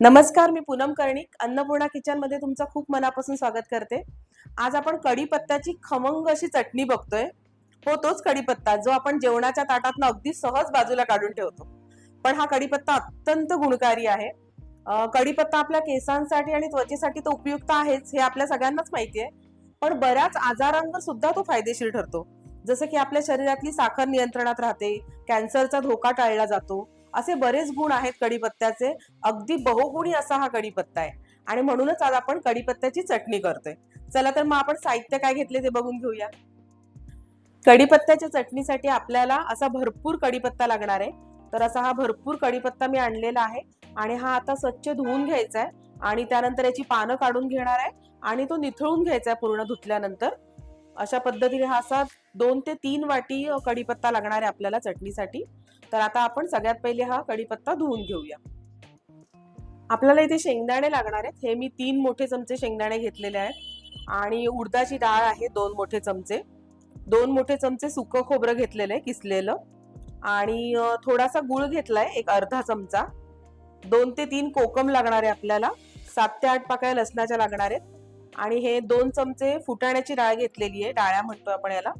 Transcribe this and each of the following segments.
नमस्कार मी पूनम कर्णिक. अन्नपूर्णा किचनमध्ये तुमचं खूप मनापासून स्वागत करते. आज आपण कढीपत्त्याची खमंग अशी चटणी बघतोय. हो तोच कढीपत्ता जो आपण जेवणाच्या ताटातनं अगदी सहज बाजूला काढून ठेवतो. पण हा कढीपत्ता अत्यंत गुणकारी आहे. कढीपत्ता आपल्या केसांसाठी आणि त्वचेसाठी तो उपयुक्त आहेच हे आपल्या सगळ्यांनाच माहिती आहे. पण बऱ्याच आजारांवर सुद्धा तो फायदेशीर ठरतो. जसं की आपल्या शरीरातली साखर नियंत्रणात राहते कॅन्सरचा धोका टाळला जातो असे बरेच गुण आहेत कढीपत्त्याचे. अगदी बहुगुणी असा हा कढीपत्ता आहे. आणि म्हणूनच आज आपण कढीपत्त्याची चटणी करतोय. चला तर मग आपण साहित्य काय घेतले ते बघून घेऊया. कढीपत्त्याच्या चटणीसाठी आपल्याला असा भरपूर कढीपत्ता लागणार आहे. तर असा हा भरपूर कढीपत्ता मी आणलेला आहे. आणि हा आता स्वच्छ धुवून घ्यायचा आहे. आणि त्यानंतर याची पानं काढून घेणार आहे. आणि तो निथळून घ्यायचा आहे पूर्ण धुतल्यानंतर. अशा पद्धतीने हा असा दोन ते तीन वाटी कढीपत्ता लागणार आहे आपल्याला चटणीसाठी. तर आता आपण सगळ्यात पहिले हा कढीपत्ता धुवून घेऊया. आपल्याला इथे शेंगदाणे लागणार आहेत. हे मी तीन मोठे चमचे शेंगदाणे घेतलेले आहेत. आणि उडदाची डाळ आहे दोन मोठे चमचे. दोन मोठे चमचे सुकं खोबरं घेतलेलं आहे किसलेलं. आणि थोडासा गुळ घेतलाय एक अर्धा चमचा. दोन ते तीन कोकम लागणार आहे आपल्याला. सात ते आठ पाकळ्या लसणाच्या लागणार आहेत. आणि हे दोन चमचे फुटाण्याची डाळ घेतलेली आहे. डाळ्या म्हणतो आपण याला.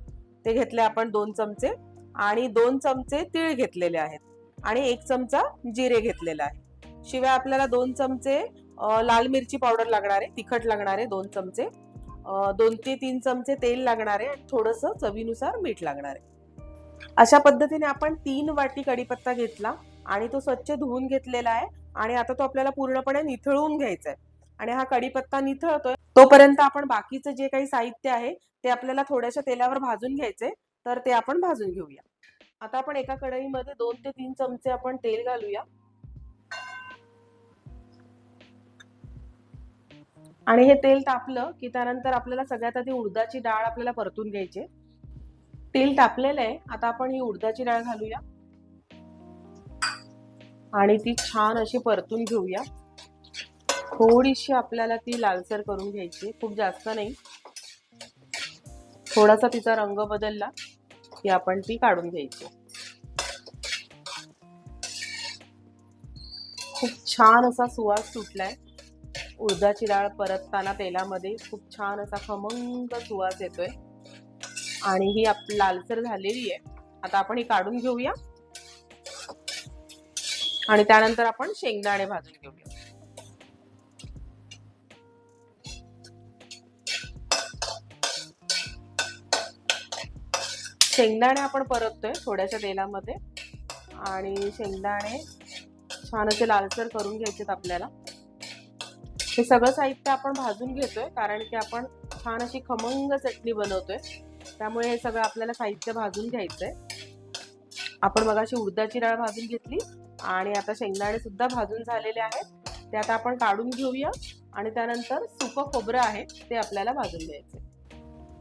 ते घेतले आपण दोन चमचे आणि दोन चमचे तीळ घेतलेले आहेत. आणि एक चमचा जिरे घेतलेला आहे. शिवाय आपल्याला दोन चमचे लाल मिरची पावडर लागणार आहे. तिखट लागणार आहे दोन चमचे. दोन ते तीन चमचे तेल लागणार आहे. आणि थोडंसं चवीनुसार मीठ लागणार आहे. अशा पद्धतीने आपण तीन वाटी कढीपत्ता घेतला आणि तो स्वच्छ धुवून घेतलेला आहे. आणि आता तो आपल्याला पूर्णपणे निथळून घ्यायचा आहे. आणि हा कढीपत्ता निथळतोय. तोपर्यंत आपण बाकीचं जे काही साहित्य आहे ते आपल्याला थोड्याशा तेलावर भाजून घ्यायचे तर ते आपण भाजून घेऊया. आता आपण एका कढईमध्ये दोन ते तीन चमचे आपण तेल घालूया. आणि हे तेल तापलं की त्यानंतर आपल्याला सगळ्यात आधी उडदाची डाळ आपल्याला परतून घ्यायची तेल तापलेलं आहे आता आपण ही उडदाची डाळ घालूया. आणि ती छान अशी परतून घेऊया. थोडीशी आपल्याला ती लालसर करून घ्यायची. खूप जास्त नाही. थोडासा तिचा रंग बदलला की आपण ती काढून घ्यायची. खूप छान असा सुवास सुटलाय. उडदाची डाळ परतताना तेलामध्ये खूप छान असा खमंग सुवास येतोय. आणि ही आप लालसर झालेली आहे. आता आपण ही काढून घेऊया. आणि त्यानंतर आपण शेंगदाणे भाजून घेऊया. शेंगदाणे आपण परततोय थोड्याशा तेलामध्ये. आणि शेंगदाणे छान असे लालसर करून घ्यायचेत आपल्याला. हे सगळं साहित्य आपण भाजून घेतोय कारण की आपण छान अशी खमंग चटणी बनवतोय. त्यामुळे हे सगळं आपल्याला साहित्य भाजून घ्यायचंय. आपण मगाशी उडदाची डाळ भाजून घेतली आणि आता शेंगदाणे सुद्धा भाजून झालेले आहेत. ते आता आपण काढून घेऊया आणि त्यानंतर सुकं खोबरं आहे ते आपल्याला भाजून घ्यायचे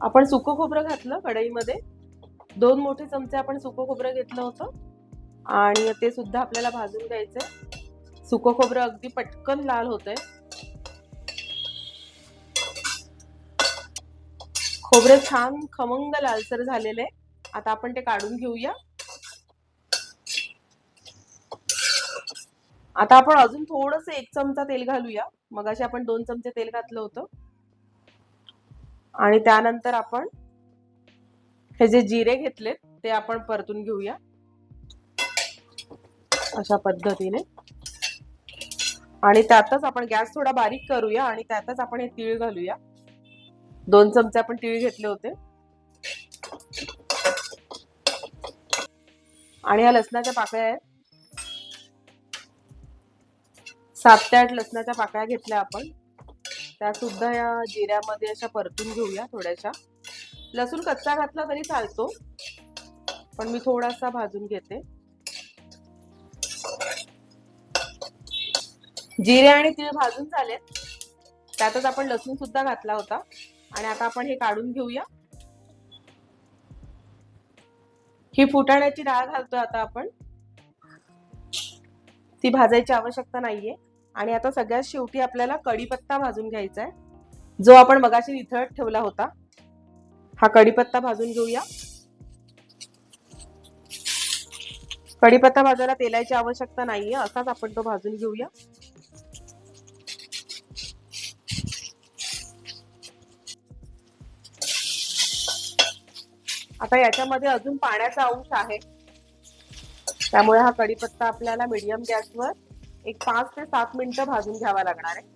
आपण सुकं खोबरं घातलं कढईमध्ये. दोन मोठे चमचे आपण सुकं खोबरं घेतलं होतं. आणि ते सुद्धा आपल्याला भाजून द्यायचं सुकं खोबरं अगदी पटकन लाल होतंय. खोबरे छान खमंग लालसर झालेले आता आपण ते काढून घेऊया. आता आपण अजून थोडस एक चमचा तेल घालूया. मगाशी आपण दोन चमचे तेल घातलं होतं. आणि त्यानंतर आपण हे जे जिरे घेतलेत ते आपण परतून घेऊया. अशा पद्धतीने. आणि त्यातच आपण गॅस थोडा बारीक करूया आणि त्यातच आपण हे तीळ घालूया. दोन चमचे आपण तीळ घेतले होते. आणि ह्या लसणाच्या पाकळ्या आहेत. सात ते आठ लसणाच्या पाकळ्या घेतल्या आपण. त्या सुद्धा या जिऱ्यामध्ये अशा परतून घेऊया थोड्याशा. लसूण कच्चा घातला तरी चालतो. पण मी थोडासा भाजून घेते. जिरे आणि तीळ भाजून झालेत. त्यातच आपण लसूण सुद्धा घातला होता. आणि आता आपण हे काढून घेऊया. ही फुटाण्याची डाळ घालतोय आता आपण. ती भाजायची आवश्यकता नाहीये. आणि आता सगळ्यात शेवटी आपल्याला कढीपत्ता भाजून घ्यायचा आहे जो आपण मगाशी निथळत ठेवला होता. हा कढीपत्ता भाजून घेऊया. कढीपत्ता भाजायला तेलाची आवश्यकता नाहीये असाच आपण तो भाजून घेऊया. आता याच्यामध्ये अजून पाण्याचा अंश आहे. त्यामुळे हा कढीपत्ता आपल्याला मिडियम गॅसवर एक पाच ते सात मिनिटं भाजून घ्यावा लागणार आहे.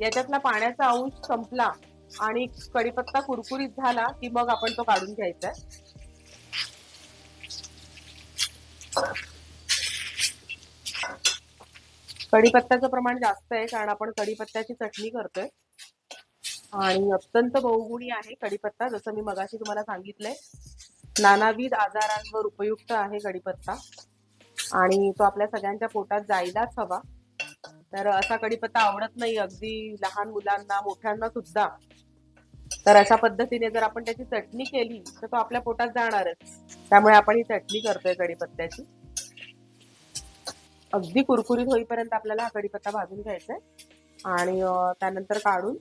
याच्यातला पाण्याचा अंश संपला आणि कढीपत्ता कुरकुरीत झाला की मग आपण तो काढून घ्यायचा आहे कढीपत्त्याचं प्रमाण जास्त आहे कारण आपण कढीपत्त्याची चटणी करतोय. आणि अत्यंत बहुगुणी आहे कढीपत्ता जसं मी मगाशी तुम्हाला सांगितलंय. नानाविध आजारांवर उपयुक्त आहे कढीपत्ता. आणि तो आपल्या सगळ्यांच्या पोटात जायलाच हवा. तर असा कढीपत्ता आवडत नाही अगदी लहान मुलांना मोठ्यांना सुद्धा. तर अशा पद्धतीने जर आपण त्याची चटणी केली तर तो आपल्या पोटात जाणारच. त्यामुळे आपण ही चटणी करतोय कढीपत्त्याची. अगदी कुरकुरीत होईपर्यंत आपल्याला हा कढीपत्ता भाजून घ्यायचा आहे आणि त्यानंतर काढून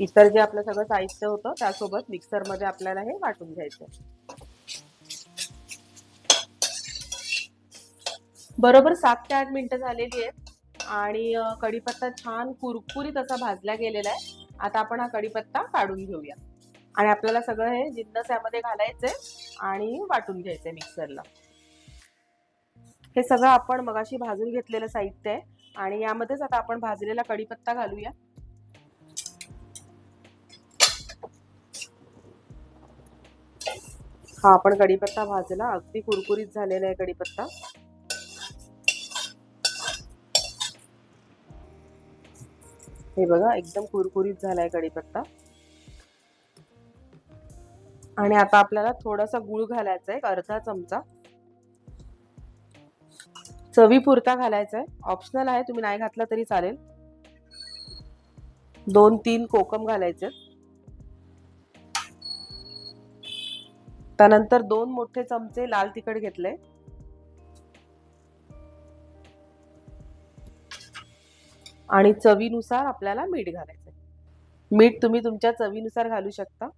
इतर जे आपलं सगळं साहित्य होतं त्यासोबत मिक्सरमध्ये आपल्याला हे वाटून घ्यायचं बरोबर सात ते आठ मिनिटं झालेली आहेत. आणि कढीपत्ता छान कुरकुरीत असा भाजला गेलेला आहे. आता आपण हा कढीपत्ता काढून घेऊया. आणि आपल्याला सगळं हे जिन्नस यामध्ये घालायचंय आणि वाटून घ्यायचंय मिक्सरला. हे सगळं आपण मगाशी भाजून घेतलेलं साहित्य आहे. आणि यामध्येच आता आपण भाजलेला कढीपत्ता घालूया. हा आपण कढीपत्ता भाजला. अगदी कुरकुरीत झालेला आहे कढीपत्ता. हे बघा एकदम कुरकुरीत झालाय कढीपत्ता. आणि आता आपल्याला थोडासा गुळ घालायचा आहे एक अर्धा चमचा. चवीपुरता घालायचा आहे. ऑप्शनल आहे तुम्ही नाही घातला तरी चालेल. दोन तीन कोकम घालायचे त्यानंतर दोन मोठे चमचे लाल तिखट घेतले. आणि चवीनुसार आपल्याला मीठ घालायचं मीठ तुम्ही तुमच्या चवीनुसार घालू शकता.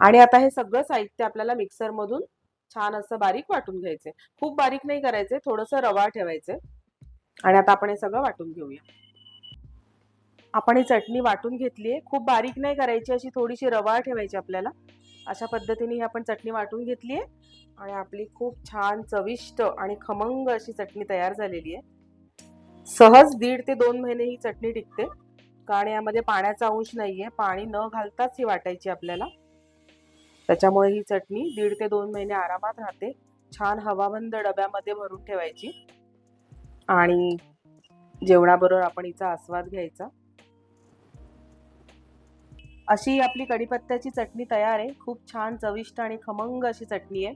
आणि आता हे सगळं साहित्य आपल्याला मिक्सरमधून छान असं बारीक वाटून घ्यायचंय. खूप बारीक नाही करायचंय थोडस रवा ठेवायचे आणि आता आपण हे सगळं वाटून घेऊया. आपण ही चटणी वाटून घेतली आहे खूप बारीक नाही करायची अशी थोडीशी रवा ठेवायची आपल्याला. अशा पद्धतीने ही आपण चटणी वाटून घेतली आहे आणि आपली खूप छान चविष्ट आणि खमंग अशी चटणी तयार झालेली आहे सहज दीड ते दोन महिने ही चटणी टिकते. कारण यामध्ये पाण्याचा अंश नाहीये. पाणी न घालताच ही वाटायची आपल्याला. त्याच्यामुळे ही चटणी दीड ते दोन महिने आरामात राहते. छान हवाबंद डब्यामध्ये भरून ठेवायची. आणि जेवणाबरोबर आपण हिचा आस्वाद घ्यायचा. अशी आपली कढीपत्त्याची चटणी तयार आहे. खूप छान चविष्ट आणि खमंग अशी चटणी आहे.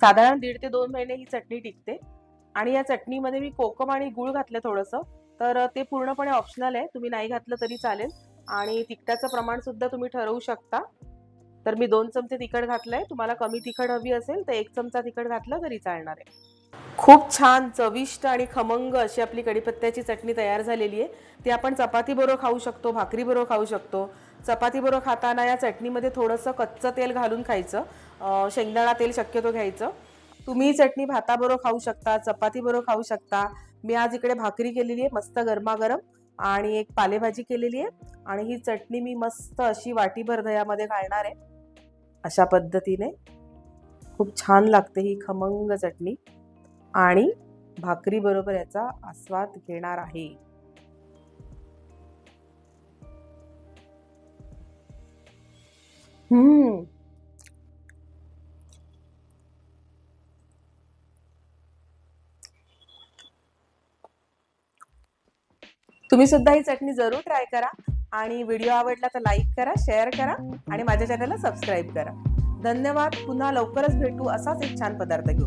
साधारण दीड ते दोन महिने ही चटणी टिकते. आणि या चटणीमध्ये मी कोकम आणि गुळ घातलं थोडंसं. तर ते पूर्णपणे ऑप्शनल आहे. तुम्ही नाही घातलं तरी चालेल. आणि तिखटाचं प्रमाण सुद्धा तुम्ही ठरवू शकता. तर मी दोन चमचे तिखट घातलंय. तुम्हाला कमी तिखट हवी असेल तर एक चमचा तिखट घातलं तरी चालणार आहे. खूप छान चविष्ट आणि खमंग अशी आपली कडीपत्त्याची चटणी तयार झालेली आहे. ती आपण चपाती बरोबर खाऊ शकतो भाकरी बरोबर खाऊ शकतो. चपाती बरोबर खाताना या चटणीमध्ये थोडंसं कच्चं तेल घालून खायचं. शेंगदाणा तेल शक्यतो घ्यायचं. तुम्ही चटणी भाताबरोबर खाऊ शकता चपाती बरोबर खाऊ शकता. मी आज इकडे भाकरी केलेली आहे मस्त गरमागरम आणि एक पालेभाजी केलेली आहे. आणि ही चटणी मी मस्त अशी वाटीभर दह्यामध्ये घालणार आहे. अशा पद्धतीने खूप छान लागते ही खमंग चटणी. आणि भाकरीबरोबर याचा आस्वाद घेणार आहे. हम्म. तुम्ही सुद्धा ही चटणी जरूर ट्राय करा. आणि व्हिडिओ आवडला तर लाईक करा शेअर करा आणि माझ्या चॅनलला सबस्क्राईब करा. धन्यवाद. पुन्हा लवकरच भेटू असाच एक छान पदार्थ घेऊ